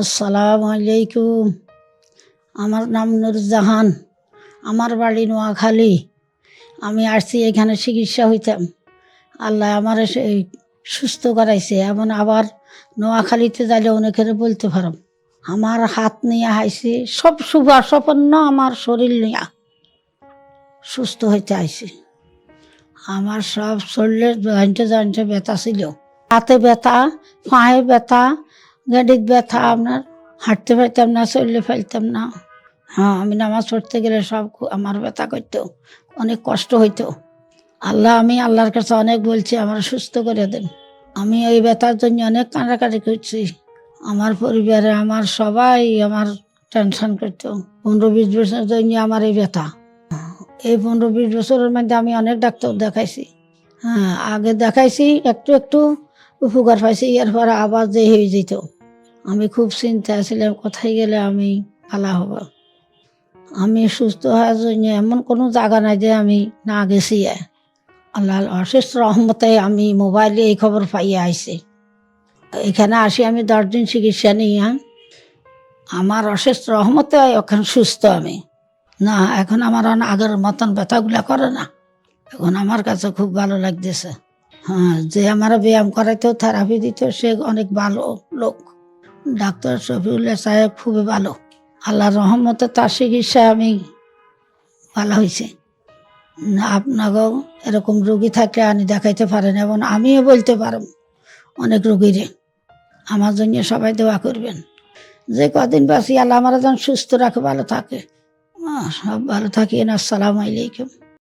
আসসালামু আলাইকুম। আমার নাম নুরজাহান। আমার বাড়ি নোয়াখালী। আমি আসছি এখানে চিকিৎসা হইতাম আল্লাহ আমার সুস্থ করাইছে। এমন আবার নোয়াখালীতে যাইলে অনেকের বলতে পারো। আমার হাত নিয়ে আইছি, সব শুভ সপন্ন আমার শরীর নিয়ে। সুস্থ হইতে আইছি। আমার সব শরীরে জয়েন্টে জয়েন্টে ব্যথা ছিল। হাতে ব্যথা, পায়ে ব্যথা গাড়ির ব্যথা, আপনার হাঁটতে পারতাম না, চললে ফেলতাম না। হ্যাঁ আমি নামাজ পড়তে গেলে সব আমার ব্যথা করতো, অনেক কষ্ট হইতো। আল্লাহ, আমি আল্লাহর কাছে অনেক বলছি, আমার সুস্থ করে দেন। আমি এই ব্যথার জন্য অনেক কান্নাকাটি করছি। আমার পরিবারে আমার সবাই আমার টেনশন করতো। পনেরো বিশ বছর জন্য আমার এই ব্যথা। এই পনেরো বিশ বছরের মধ্যে আমি অনেক ডাক্তার দেখাইছি। হ্যাঁ আগে দেখাইছি, একটু একটু উপকার পাইছি, এরপরে আবার যে হয়ে যেত। আমি খুব চিন্তায় ছিলাম, কোথায় গেলে আমি ভালো হব? আমি সুস্থ হওয়ার জন্য এমন কোনো জায়গা নাই যে আমি না গেছি। আল্লাহ অশেষ রহমতে আমি মোবাইলে এই খবর পাইয়ে আইছি। এখানে আসি, আমি দশ দিন চিকিৎসা নিই হ্যাঁ আমার অশেষ রহমতে এখন সুস্থ আমি। না, এখন আমার আগের মতন ব্যথাগুলা করে না। এখন আমার কাছে খুব ভালো লাগতেছে। হ্যাঁ যে আমার ব্যায়াম করাইতো থেরাপি দিত, সে অনেক ভালো লোক। ডাক্তার শফিউল্লাহ সাহেব খুবই ভালো। আল্লাহর রহমতে তার চিকিৎসা আমি ভালো হয়েছে। আপনাকেও এরকম রোগী থাকলে আনি দেখাইতে পারেন এবং আমিও বলতে পারব অনেক রোগীরে। আমার জন্য সবাই দোয়া করবেন। যে কদিন বাঁচি আল্লাহ আমার যেন সুস্থ রাখে, ভালো থাকে। সব ভালো থাকি আসসালামু আলাইকুম।